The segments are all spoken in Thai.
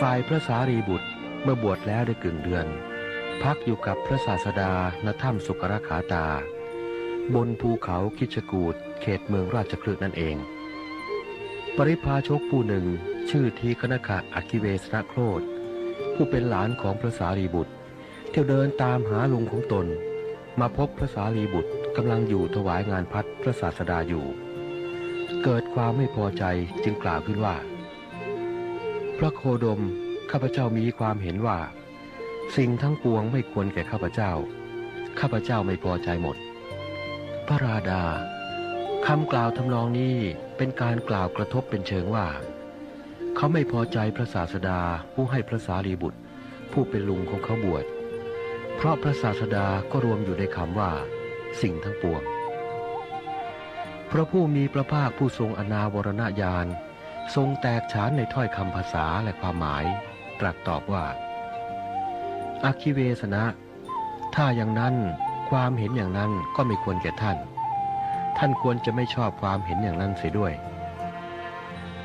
ฝ่ายพระสารีบุตรเมื่อบวชแล้วได้กึ่งเดือน พักอยู่กับพระศาสดาณถ้ำสุกรขาตา บนภูเขาคิชกูดเขตเมืองราชคลึนั่นเอง ปริพาชกผู้หนึ่งชื่อทีคณขะอคิเวสนโครธผู้เป็นหลานของพระสารีบุตร เที่ยวเดินตามหาลุงของตน มาพบพระสารีบุตรกำลังอยู่ถวายงานพัดพระศาสดาอยู่ เกิดความไม่พอใจจึงกล่าวขึ้นว่า พระโคดม ข้าพเจ้ามีความเห็นว่า สิ่งทั้งปวงไม่ควรแก่ข้าพเจ้า ข้าพเจ้าไม่พอใจหมด พระราดาคำกล่าวทำนองนี้เป็นการกล่าวกระทบเป็นเชิงว่า เขาไม่พอใจพระศาสดาผู้ให้พระสารีบุตร ผู้เป็นลุงของเขาบวช เพราะพระศาสดาก็รวมอยู่ในคำว่า สิ่งทั้งปวง พระผู้มีพระภาคผู้ทรงอนาวรณญาณ ทรงแตกฉานในถ้อยคำภาษาและความหมาย ตรัสตอบว่าอาคิเวสนะ ถ้าอย่างนั้นความเห็นอย่างนั้นก็ไม่ควรแก่ท่าน ท่านควรจะไม่ชอบความเห็นอย่างนั้นเสียด้วย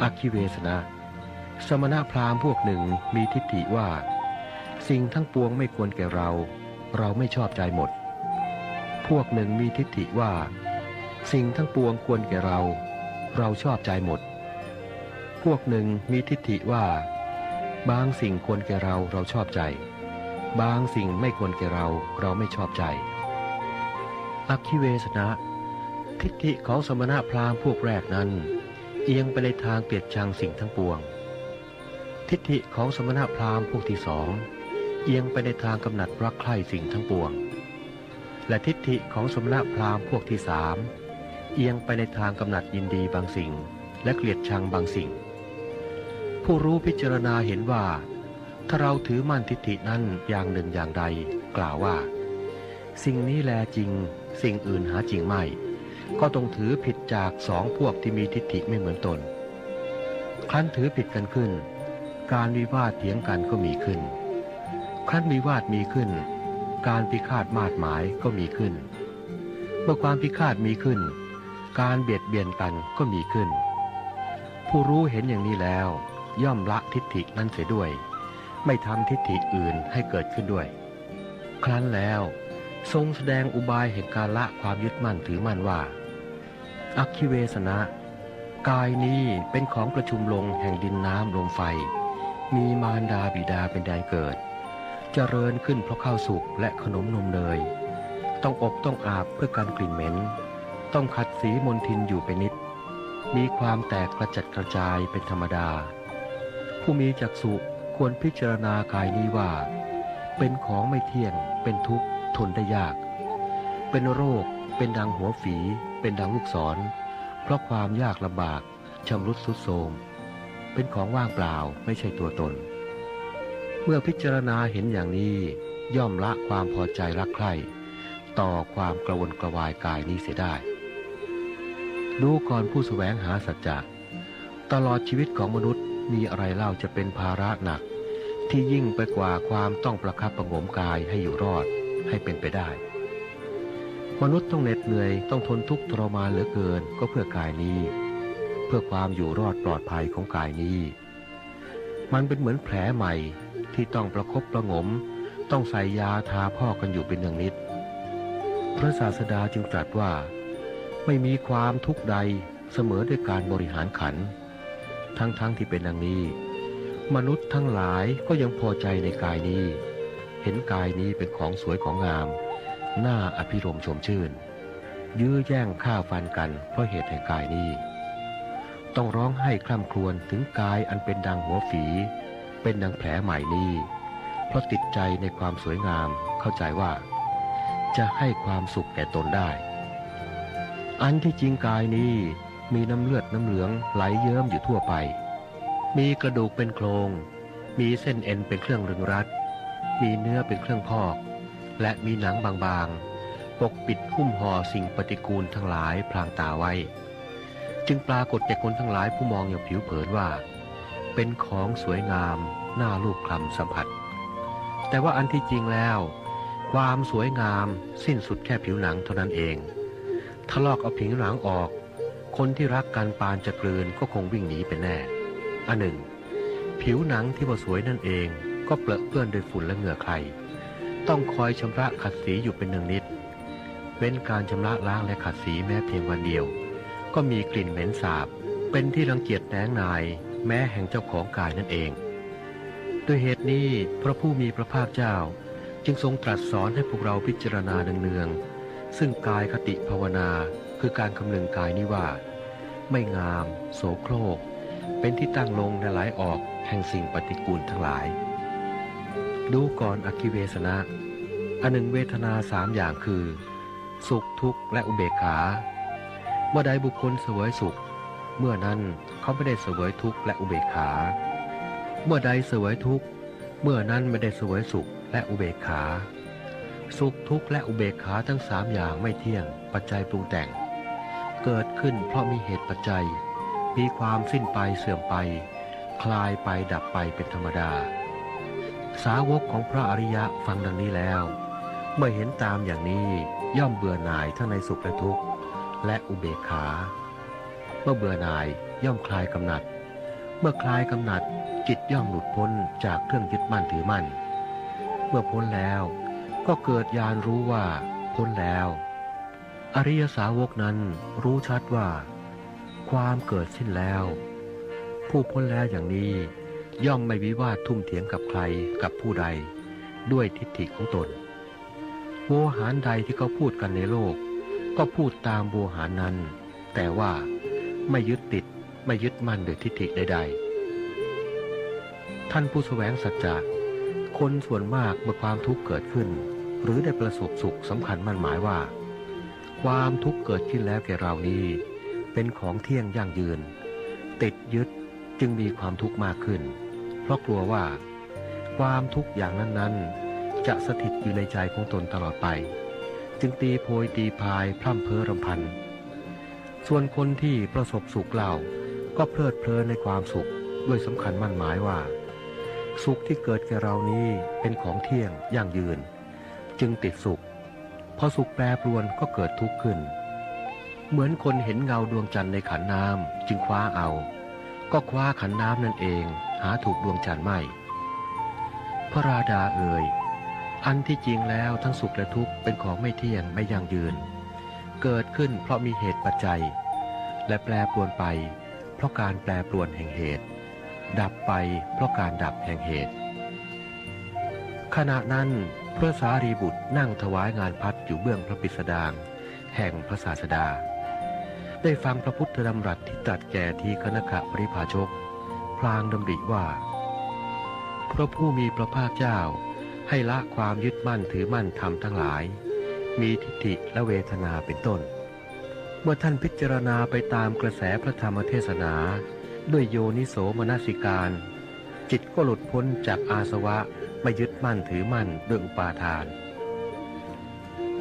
อาคิเวสนะ สมณพราหมณ์พวกหนึ่งมีทิฏฐิว่า สิ่งทั้งปวงไม่ควรแก่เรา เราไม่ชอบใจหมด พวกหนึ่งมีทิฏฐิว่า สิ่งทั้งปวงควรแก่เรา เราชอบใจหมด พวกหนึ่งมีทิฏฐิว่า บางสิ่งควรแก่เราเราชอบใจ บางสิ่งไม่ควรแก่เราเราไม่ชอบใจอักขิเวสนะ ทิฏฐิของสมณะพราหมณ์พวกแรกนั้น เอียงไปในทางเกลียดชังสิ่งทั้งปวง ทิฏฐิของสมณะพราหมณ์พวกที่สองเอียงไปในทางกำหนัดรักใคร่สิ่งทั้งปวง และทิฏฐิของสมณะพราหมณ์พวกที่สามเอียงไปในทางกำหนัดยินดีบางสิ่ง และเกลียดชังบางสิ่ง ผู้รู้พิจารณาเห็นว่า ถ้าเราถือมั่นทิฏฐินั้นอย่างหนึ่งอย่างใด กล่าวว่า สิ่งนี้แลจริง สิ่งอื่นหาจริงไม่ ก็ต้องถือผิดจากสองพวกที่มีทิฏฐิไม่เหมือนตน ครั้นถือผิดกันขึ้น การวิวาทเถียงกันก็มีขึ้น ครั้นวิวาทมีขึ้น การพิฆาตมาดหมายก็มีขึ้น เมื่อความพิฆาตมีขึ้น การเบียดเบียนกันก็มีขึ้น ผู้รู้เห็นอย่างนี้แล้ว ย่อมละทิฏฐินั้นเสียด้วย ไม่ทำทิฏฐิอื่นให้เกิดขึ้นด้วย ครั้นแล้วทรงแสดงอุบายแห่งการละความยึดมั่นถือมั่นว่า อักขิเวสนะ กายนี้เป็นของประชุมลงแห่งดินน้ำลมไฟ มีมารดาบิดาเป็นแดนเกิด เจริญขึ้นเพราะข้าวสุกและขนมนมเนย ต้องอบต้องอาบเพื่อการกลิ่นเหม็น ต้องขัดสีมนทินอยู่เป็นนิด มีความแตกกระจัดกระจายเป็นธรรมดา ผู้มีจักษุควรพิจารณากายนี้ว่า เป็นของไม่เที่ยง เป็นทุกข์ทนได้ยาก เป็นโรค เป็นดังหัวฝี เป็นดังลูกศร เพราะความยากลำบากชำรุดสุดโทรมเป็นของว่างเปล่าไม่ใช่ตัวตน เมื่อพิจารณาเห็นอย่างนี้ย่อมละความพอใจรักใคร่ต่อความกระวนกระวายกายนี้เสียได้ ดูก่อนผู้แสวงหาสัจจะตลอดชีวิตของมนุษย์ มีอะไรเล่าจะเป็นภาระหนัก ที่ยิ่งไปกว่าความต้องประคับประงมกายให้อยู่รอดให้เป็นไปได้ มนุษย์ต้องเหน็ดเหนื่อยต้องทนทุกข์ทรมานเหลือเกินก็เพื่อกายนี้ เพื่อความอยู่รอดปลอดภัยของกายนี้ มันเป็นเหมือนแผลใหม่ที่ต้องประคบประงม ต้องใส่ยาทาพ่อกกันอยู่เป็นอย่างนิด พระศาสดาจึงตรัสว่า ไม่มีความทุกข์ใดเสมอด้วยการบริหารขัน ทั้งๆทที่เป็นดังนี้ มนุษย์ทั้งหลายก็ยังพอใจในกายนี้ เห็นกายนี้เป็นของสวยของงาม หน่าอภิรมชมชื่น ยื้อแย่งฆ่าฟันกันเพราะเหตุแห่งกายนี้ ต้องร้องให้คร่ำครวญถึงกายอันเป็นดังหัวฝี เป็นดังแผลใหม่นี้ เพราะติดใจในความสวยงามเข้าใจว่า จะให้ความสุขแก่ตนได้ อันที่จริงกายนี้ มีน้ำเลือดน้ำเหลืองไหลเยิ้มอยู่ทั่วไป มีกระดูกเป็นโครง มีเส้นเอ็นเป็นเครื่องรึงรัด มีเนื้อเป็นเครื่องพอก และมีหนังบางๆ ปกปิดหุ้มห่อสิ่งปฏิกูลทั้งหลายพลางตาไว้ จึงปรากฏแก่คนทั้งหลายผู้มองอย่างผิวเผินว่า เป็นของสวยงามน่าลูบคลำสัมผัส แต่ว่าอันที่จริงแล้ว ความสวยงามสิ้นสุดแค่ผิวหนังเท่านั้นเองถ้าลอกเอาผิวหนังออก คนที่รักกันปานจะกลืนก็คงวิ่งหนีไปแน่ อันหนึ่ง ผิวหนังที่บ่สวยนั่นเองก็เปรอะเปื้อนด้วยฝุ่นและเหงื่อใคร ต้องคอยชำระขัดสีอยู่เป็นหนึ่งนิด เว้นการชำระล้างและขัดสีแม้เพียงวันเดียว ก็มีกลิ่นเหม็นสาบ เป็นที่รังเกียจแนงนาย แม้แห่งเจ้าของกายนั่นเอง ด้วยเหตุนี้พระผู้มีพระภาคเจ้า จึงทรงตรัสสอนให้พวกเราพิจารณาเนืองๆซึ่งกายคติภาวนา คือการคำนึงกายนี้ว่า ไม่งาม โสโครก เป็นที่ตั้งลงและไหลออกแห่งสิ่งปฏิกูลทั้งหลาย ดูก่อนอคิเวสนะอันหนึ่งเวทนาสามอย่างคือ สุขทุกข์และอุเบกขา เมื่อใดบุคคลเสวยสุข เมื่อนั้นเขาไม่ได้เสวยทุกข์และอุเบกขา เมื่อใดเสวยทุกข์เมื่อนั้นไม่ได้เสวยสุขและอุเบกขา สุขทุกข์และอุเบกขาทั้งสามอย่างไม่เที่ยง ปัจจัยปรุงแต่ง เกิดขึ้นเพราะมีเหตุปัจจัย มีความสิ้นไปเสื่อมไป คลายไปดับไปเป็นธรรมดา สาวกของพระอริยะฟังดังนี้แล้ว เมื่อเห็นตามอย่างนี้ย่อมเบื่อหน่ายทั้งในสุขและทุกข์ และอุเบกขา เมื่อเบื่อหน่ายย่อมคลายกำหนัด เมื่อคลายกำหนัดจิตย่อมหลุดพ้นจากเครื่องยึดมั่นถือมั่น เมื่อพ้นแล้วก็เกิดญาณรู้ว่าพ้นแล้ว อริยสาวกนั้นรู้ชัดว่า ความเกิดสิ้นแล้ว ผู้พ้นแล้วอย่างนี้ ย่อมไม่วิวาททุ่มเถียงกับใครกับผู้ใด ด้วยทิฏฐิของตนโวหารใดที่เขาพูดกันในโลก ก็พูดตามโวหารนั้น แต่ว่าไม่ยึดติดไม่ยึดมั่นโดยทิฏฐิใด ๆ ท่านผู้แสวงสัจจะคนส่วนมากเมื่อความทุกข์เกิดขึ้น หรือได้ประสบสุขสำคัญมั่นหมายว่า ความทุกข์เกิดขึ้นแล้วแก่เรานี้เป็นของเที่ยงยั่งยืน ติดยึดจึงมีความทุกข์มากขึ้น เพราะกลัวว่า ความทุกข์อย่างนั้นๆ จะสถิตอยู่ในใจของตนตลอดไป จึงตีโพยตีพายพร่ำเพ้อรำพัน ส่วนคนที่ประสบสุขเล่าก็เพลิดเพลินในความสุขด้วยสำคัญมั่นหมายว่า สุขที่เกิดแก่เรานี้เป็นของเที่ยงยั่งยืน จึงติดสุข พอสุขแปรปรวนก็เกิดทุกข์ขึ้น เหมือนคนเห็นเงาดวงจันทร์ในขันน้ำจึงคว้าเอา ก็คว้าขันน้ำนั่นเอง หาถูกดวงจันทร์ไม่ พระราดาเอ่ยอันที่จริงแล้วทั้งสุขและทุกข์เป็นของไม่เที่ยงไม่ยั่งยืน เกิดขึ้นเพราะมีเหตุปัจจัย และแปรปรวนไป เพราะการแปรปรวนแห่งเหตุ ดับไปเพราะการดับแห่งเหตุ ขณะนั้น พระสารีบุตรนั่งถวายงานพัดอยู่เบื้องพระปิสดาง แห่งพระศาสดา ได้ฟังพระพุทธดำรัสที่ตรัสแก่ทีคณขะปริภาชก พลางดำริว่า พระผู้มีพระภาคเจ้า ให้ละความยึดมั่นถือมั่นธรรมทั้งหลาย มีทิฏฐิและเวทนาเป็นต้น เมื่อท่านพิจารณาไปตามกระแสพระธรรมเทศนา ด้วยโยนิโสมนสิการ จิตก็หลุดพ้นจากอาสวะไม่ยึดมั่นถือมั่นด้วยอุปาทาน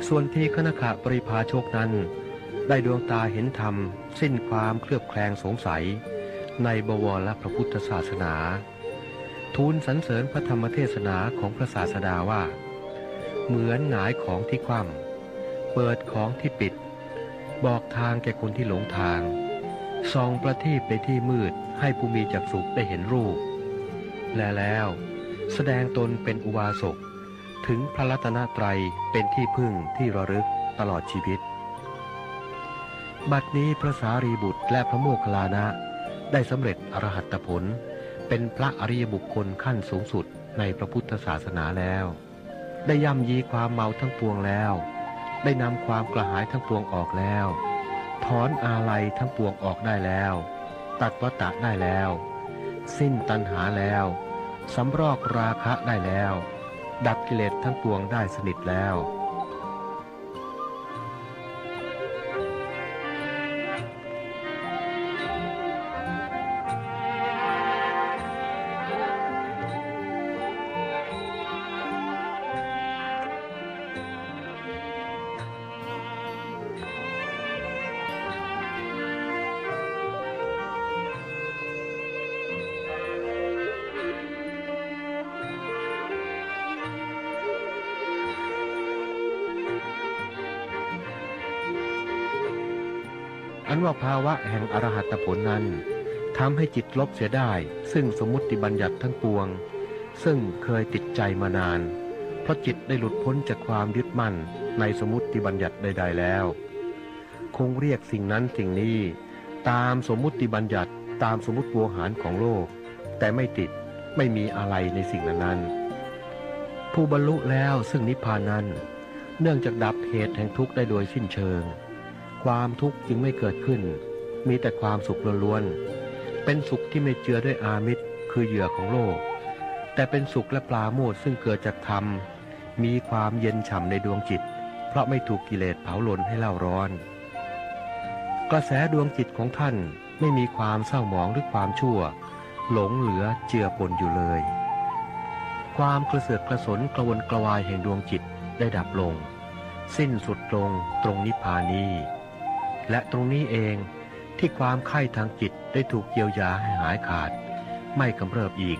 ส่วนที่คณขะปริภาชกนั้น ได้ดวงตาเห็นธรรม สิ้นความเคลือบแคลงสงสัย ในบวรและพระพุทธศาสนา ทูลสรรเสริญพระธรรมเทศนาของพระศาสดาว่า เหมือนหงายของที่คว่ำเปิดของที่ปิด บอกทางแก่คนที่หลงทางส่องประทีปในที่มืดให้ผู้มีจักษุได้เห็นรูป และแล้ว แสดงตนเป็นอุบาสกถึงพระรัตนตรัยเป็นที่พึ่งที่ระลึกตลอดชีวิต บัดนี้พระสารีบุตรและพระโมคคัลลานะ ได้สำเร็จอรหัตผล เป็นพระอริยบุคคลขั้นสูงสุดในพระพุทธศาสนาแล้ว ได้ย่ำยีความเมาทั้งปวงแล้ว ได้นำความกระหายทั้งปวงออกแล้ว ถอนอาลัยทั้งปวงออกได้แล้ว ตัดวัตตะได้แล้ว สิ้นตัณหาแล้ว สำรอกราคะได้แล้ว ดับกิเลสทั้งปวงได้สนิทแล้ว อันว่าภาวะแห่งอรหัตผลนั้นทำให้จิตลบเสียได้ ซึ่งสมมติบัญญัติทั้งปวง ซึ่งเคยติดใจมานาน เพราะจิตได้หลุดพ้นจากความยึดมั่นในสมมติบัญญัติใด ๆ แล้ว คงเรียกสิ่งนั้นสิ่งนี้ ตามสมมุติบัญญัติตามสมมติปวงหารของโลก แต่ไม่ติดไม่มีอะไรในสิ่งนั้นๆผู้บรรลุแล้วซึ่งนิพพานนั้น เนื่องจากดับเหตุแห่งทุกข์ได้โดยสิ้นเชิง ความทุกข์จึงไม่เกิดขึ้น มีแต่ความสุขล้วนๆ เป็นสุขที่ไม่เจือด้วยอามิตรคือเหยื่อของโลก แต่เป็นสุขและปลาโมดซึ่งเกิดจากธรรม มีความเย็นฉ่ำในดวงจิต เพราะไม่ถูกกิเลสเผาลนให้เล่าร้อน กระแสดวงจิตของท่านไม่มีความเศร้าหมองหรือความชั่ว หลงเหลือเจือปนอยู่เลย ความกระเสือกกระสนกระวนกระวายแห่งดวงจิตได้ดับลง สิ้นสุดลงตรงนิพพานี และตรงนี้เองที่ความไข้ทางจิตได้ถูกเยียวยาให้หายขาด ไม่กำเริบอีก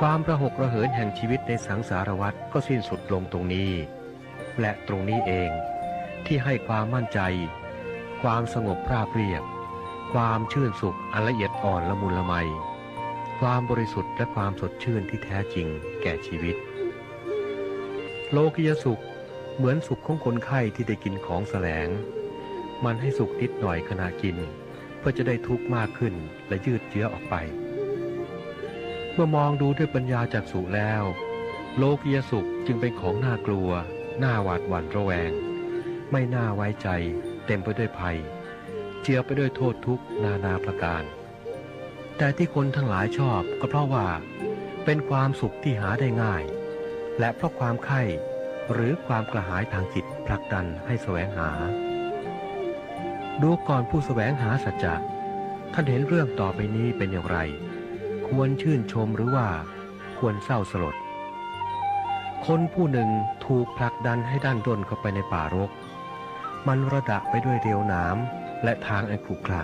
ความระหกระเหินแห่งชีวิตในสังสารวัฏก็สิ้นสุดลงตรงนี้ และตรงนี้เองที่ให้ความมั่นใจ ความสงบราบเรียบ ความชื่นสุขอันละเอียดอ่อนละมุนละไม ความบริสุทธิ์และความสดชื่นที่แท้จริงแก่ชีวิต โลกิยสุขเหมือนสุขของคนไข้ที่ได้กินของแสลง มันให้สุขนิดหน่อยขณะกิน เพื่อจะได้ทุกข์มากขึ้นและยืดเยื้อออกไป เมื่อมองดูด้วยปัญญาจากสุแล้ว โลกิยสุขจึงเป็นของน่ากลัว น่าหวาดหวั่นระแวง ไม่น่าไว้ใจ เต็มไปด้วยภัย เจือไปด้วยโทษทุกข์นานาประการ แต่ที่คนทั้งหลายชอบก็เพราะว่า เป็นความสุขที่หาได้ง่าย และเพราะความไข้หรือความกระหายทางจิตผลักดันให้แสวงหา ดูก่อนผู้แสวงหาสัจจะท่านเห็นเรื่องต่อไปนี้เป็นอย่างไร ควรชื่นชมหรือว่าควรเศร้าสลด คนผู้หนึ่งถูกผลักดันให้ด้านด้นเข้าไปในป่ารก มันระดะไปด้วยเรียวหนามและทางอันขรุขระ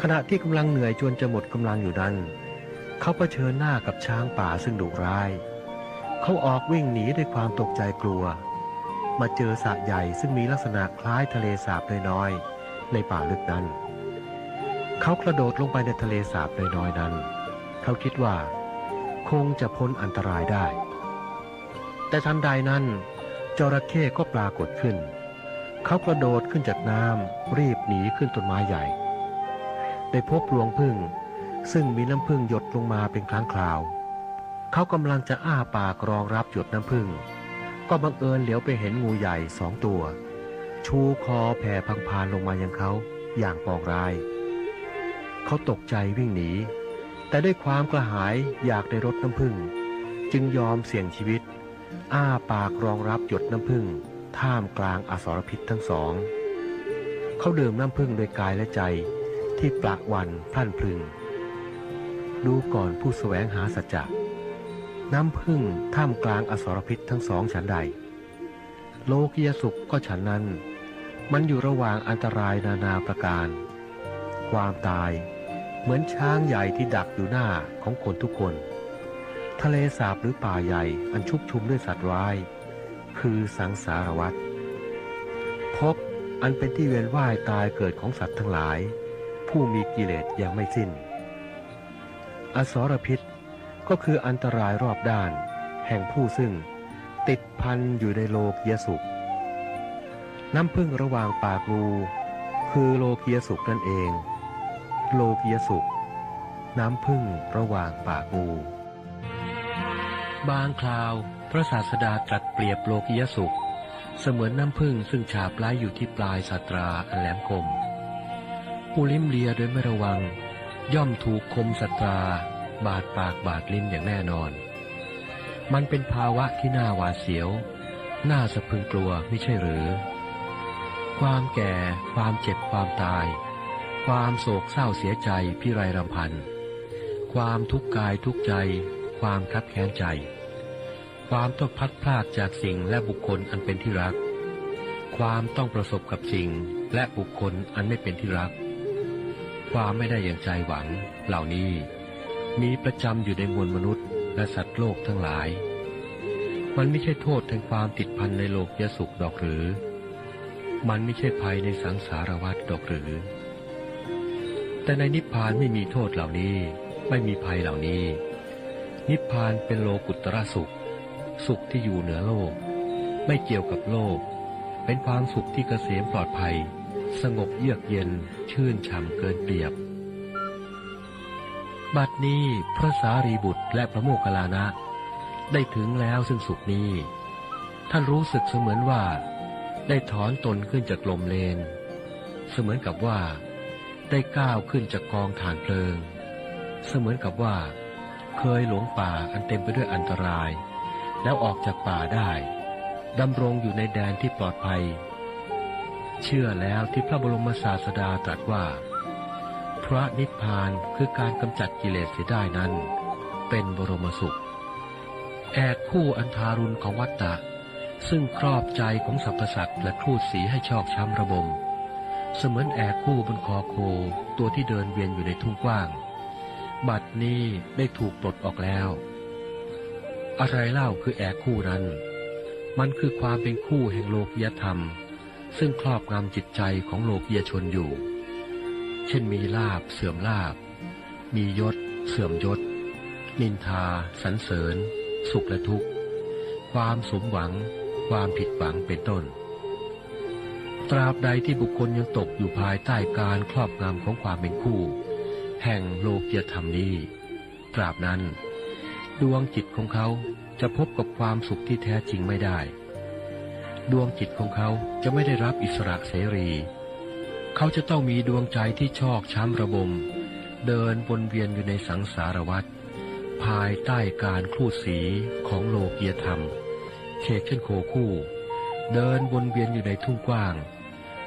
ขณะที่กำลังเหนื่อยจนจะหมดกำลังอยู่นั้น เขาเผชิญหน้ากับช้างป่าซึ่งดุร้าย เขาออกวิ่งหนีด้วยความตกใจกลัว มาเจอสระใหญ่ซึ่งมีลักษณะคล้ายทะเลสาบน้อยๆ ในป่าลึกนั้น เขากระโดดลงไปในทะเลสาบน้อยๆนั้น เขาคิดว่าคงจะพ้นอันตรายได้ แต่ทันใดนั้นจระเข้ก็ปรากฏขึ้น เขากระโดดขึ้นจากน้ำรีบหนีขึ้นต้นไม้ใหญ่ ได้พบรวงพึ่งซึ่งมีน้ำพึ่งหยดลงมาเป็นครั้งคราว เขากำลังจะอ้าปากรองรับหยดน้ำพึ่ง ก็บังเอิญเหลียวไปเห็นงูใหญ่สองตัว ชูคอแผ่พังพานลงมายังเขาอย่างปองร้าย เขาตกใจวิ่งหนี แต่ด้วยความกระหายอยากได้รสน้ำพึ่งจึงยอมเสี่ยงชีวิต อ้าปากรองรับหยดน้ำพึ่งท่ามกลางอสรพิษทั้งสอง เขาดื่มน้ำพึ่งโดยกายและใจที่ปลักวันพลั่นพลึง ดูก่อนผู้แสวงหาสัจจะ น้ำพึ่งท่ามกลางอสรพิษทั้งสองฉันใด โลกิยสุขก็ฉันนั้น มันอยู่ระหว่างอันตรายนานาประการ ความตายเหมือนช้างใหญ่ที่ดักอยู่หน้าของคนทุกคน ทะเลสาบหรือป่าใหญ่อันชุกชุมด้วยสัตว์ร้าย คือสังสารวัฏพบอันเป็นที่เวียนว่ายตายเกิดของสัตว์ทั้งหลาย ผู้มีกิเลสยังไม่สิ้น อสรพิษ ก็คืออันตรายรอบด้าน แห่งผู้ซึ่ง ติดพันอยู่ในโลกยสุข น้ำพึ่งระหว่างปากงู คือโลกียสุขนั่นเอง โลกียสุข น้ำพึ่งระหว่างปากงู บางคราว พระศาสดาตรัสเปรียบโลกียสุข เสมือนน้ำพึ่งซึ่งฉาบไล้อยู่ที่ปลายสัตราอันแหลมคมผู้ลิ้มเลียโดยไม่ระวัง ย่อมถูกคมสัตรา บาดปากบาดลิ้นอย่างแน่นอน มันเป็นภาวะที่น่าหวาดเสียว น่าสะพึงกลัวไม่ใช่หรือ ความแก่ ความเจ็บความตาย ความโศกเศร้าเสียใจพิไรรำพัน ความทุกข์กายทุกใจ ความคับแค้นใจ ความต้องพัดพลาดจากสิ่งและบุคคลอันเป็นที่รัก ความต้องประสบกับสิ่งและบุคคลอันไม่เป็นที่รัก ความไม่ได้อย่างใจหวังเหล่านี้ มีประจำอยู่ในมวลมนุษย์และสัตว์โลกทั้งหลาย มันไม่ใช่โทษแห่งความติดพันในโลกยสุขดอกหรือ มันไม่ใช่ภัยในสังสารวัฏดอกหรือ แต่ในนิพพานไม่มีโทษเหล่านี้ ไม่มีภัยเหล่านี้ นิพพานเป็นโลกุตระสุข สุขที่อยู่เหนือโลก ไม่เกี่ยวกับโลก เป็นความสุขที่เกษมปลอดภัย สงบเยือกเย็นชื่นช่ำเกินเปรียบ บัดนี้พระสารีบุตรและพระโมคคัลลานะ ได้ถึงแล้วซึ่งสุขนี้ ท่านรู้สึกเสมือนว่า ได้ถอนตนขึ้นจากลมเลน เสมือนกับว่า ได้ก้าวขึ้นจากกองฐานเพลิง เสมือนกับว่า เคยหลงป่าอันเต็มไปด้วยอันตราย แล้วออกจากป่าได้ดำรงอยู่ในแดนที่ปลอดภัย เชื่อแล้วที่พระบรมศาสดาตรัสว่า พระนิพพานคือการกำจัดกิเลสเสียได้นั้น เป็นบรมสุข แอกคู่อันทารุณของวัตตะ ซึ่งครอบใจของสรรพสัตว์และครูดสีให้ชอกช้ำระบม เสมือนแอกคู่บนคอโคตัวที่เดินเวียนอยู่ในทุ่งกว้าง บัดนี้ได้ถูกปลดออกแล้ว อะไรเล่าคือแอกคู่นั้น มันคือความเป็นคู่แห่งโลกียธรรม ซึ่งครอบงำจิตใจของโลกียชนอยู่ เช่นมีลาบเสื่อมลาบ มียศ เสื่อมยศ นินทา สรรเสริญ สุขและทุกข์ ความสมหวัง ความผิดหวังเป็นต้น ตราบใดที่บุคคลยังตกอยู่ภายใต้การครอบงำของความเป็นคู่ แห่งโลกียธรรมนี้ ตราบนั้น ดวงจิตของเขาจะพบกับความสุขที่แท้จริงไม่ได้ ดวงจิตของเขาจะไม่ได้รับอิสระเสรี เขาจะต้องมีดวงใจที่ชอกช้ำระบม เดินวนเวียนอยู่ในสังสารวัฏภายใต้การคลูดสีของโลกียธรรมเชกเช่นโคคู่ เดินวนเวียนอยู่ในทุ่งกว้าง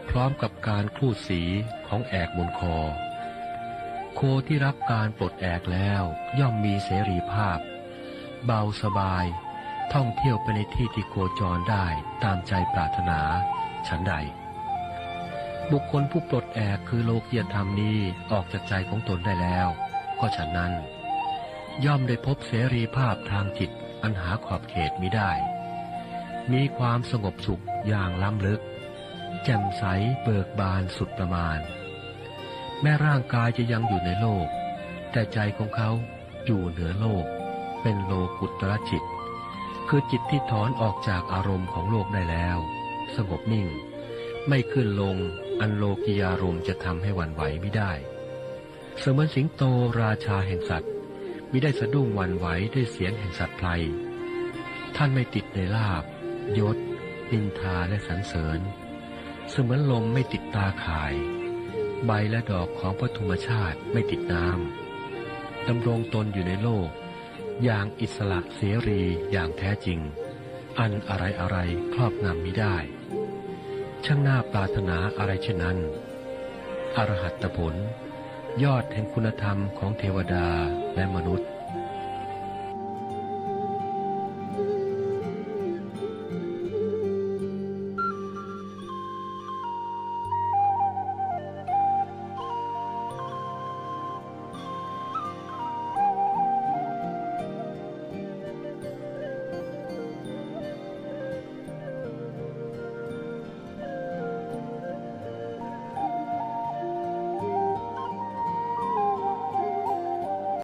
พร้อมกับการคลูดสีของแอกบนคอ โคที่รับการปลดแอกแล้วย่อมมีเสรีภาพ เบาสบาย ท่องเที่ยวไปในที่ที่โคจรได้ตามใจปรารถนา ฉันใด บุคคลผู้ปลดแอกคือโลกียธรรมนี้ออกจากใจของตนได้แล้ว ก็ฉันนั้น ย่อมได้พบเสรีภาพทางจิตอันหาขอบเขตมิได้ มีความสงบสุขอย่างล้ำลึก แจ่มใสเบิกบานสุดประมาณ แม้ร่างกายจะยังอยู่ในโลก แต่ใจของเขาอยู่เหนือโลก เป็นโลกุตรจิต คือจิตที่ถอนออกจากอารมณ์ของโลกได้แล้ว สงบนิ่ง ไม่ขึ้นลง อันโลกิยารมณ์จะทำให้หวั่นไหวไม่ได้ เสมือนสิงโตราชาแห่งสัตว์มิได้สะดุ้งหวั่นไหวด้วยเสียงแห่งสัตว์ไพลท่านไม่ติดในลาบยศนินทาและสรรเสริญ เสมือนลมไม่ติดตาข่าย ใบและดอกของพระธรรมชาติไม่ติดน้ำดำรงตนอยู่ในโลก อย่างอิสระเสรีอย่างแท้จริง อันอะไรอะไรครอบงำมิได้ ช่างน่าปรารถนาอะไรเช่นนั้น อรหัตผล ยอดแห่งคุณธรรมของเทวดาและมนุษย์